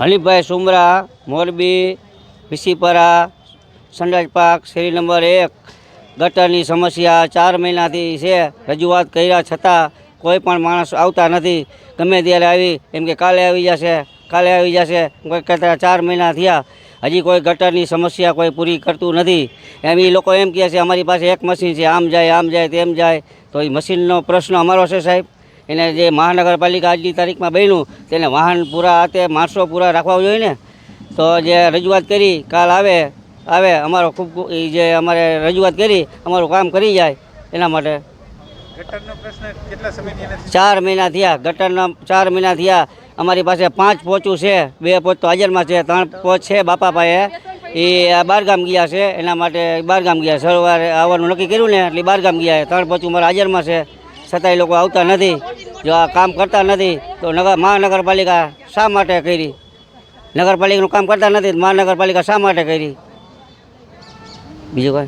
હનીફભાઈ સુમરા, મોરબી, વિસીપરા સંડાજ પાક શેરી નંબર એક, ગટરની સમસ્યા ચાર મહિનાથી છે. રજૂઆત કર્યા છતાં કોઈ પણ માણસ આવતા નથી. ગમે ત્યારે આવી, એમ કે કાલે આવી જશે, કાલે આવી જશે. કહેતા ચાર મહિના થયા. હજી કોઈ ગટરની સમસ્યા કોઈ પૂરી કરતું નથી. એમ એ લોકો એમ કહે છે, અમારી પાસે એક મશીન છે, આમ જાય આમ જાય, તેમ જાય. તો એ મશીનનો પ્રશ્ન અમારો છે સાહેબ. એને જે મહાનગરપાલિકા આજની તારીખમાં બન્યું તેને વાહન પૂરા હાથે માણસો પૂરા રાખવા જોઈએ ને. તો જે રજૂઆત કરી કાલ આવે આવે અમારો ખૂબ જે અમારે રજૂઆત કરી અમારું કામ કરી જાય એના માટે. ચાર મહિના થયા ગટરના ચાર મહિના થયા અમારી પાસે પાંચ પોચું છે બે પોચ તો હાજરમાં છે ત્રણ પોચ છે બાપા પાસે. એ બારગામ ગયા છે એના માટે બારગામ ગયા. સરવારે આવવાનું નક્કી કર્યું ને એટલે બારગામ ગયા ત્રણ પોચું મારા હાજરમાં છે. છતાંય લોકો આવતા નથી. જો આ કામ કરતા નથી, તો નગર મહાનગરપાલિકા શા માટે કરી? નગરપાલિકાનું કામ કરતા નથી મહાનગરપાલિકા શા માટે કરી? બીજું કાંઈ?